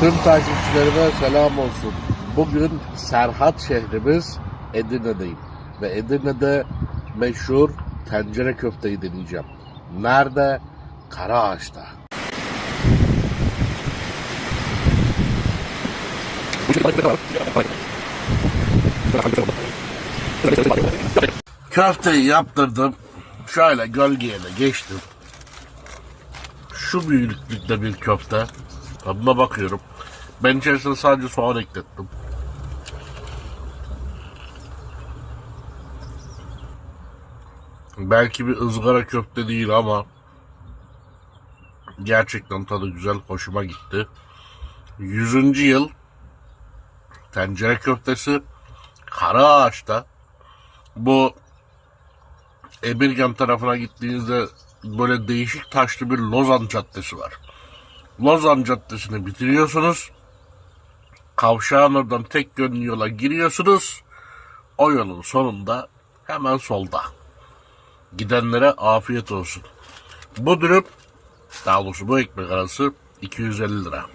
Tüm takipçilerime selam olsun. Bugün Serhat şehrimiz Edirne'deyim. Ve Edirne'de meşhur tencere köfteyi deneyeceğim. Nerede? Karaağaç'ta. Köfteyi yaptırdım. Şöyle gölgeye de geçtim. Şu büyüklükte bir köfte. Tadına bakıyorum. Ben içerisine sadece soğan eklettim. Belki bir ızgara köfte değil ama gerçekten tadı güzel, hoşuma gitti. 100. yıl tencere köftesi Karaağaç'ta bu Emirgan tarafına gittiğinizde böyle değişik taşlı bir Lozan Caddesi var. Lozan Caddesi'ni bitiriyorsunuz. Kavşağın oradan tek yönlü yola giriyorsunuz. O yolun sonunda hemen solda. Gidenlere afiyet olsun. Bu dürüm, daha doğrusu bu ekmek arası 250 lira.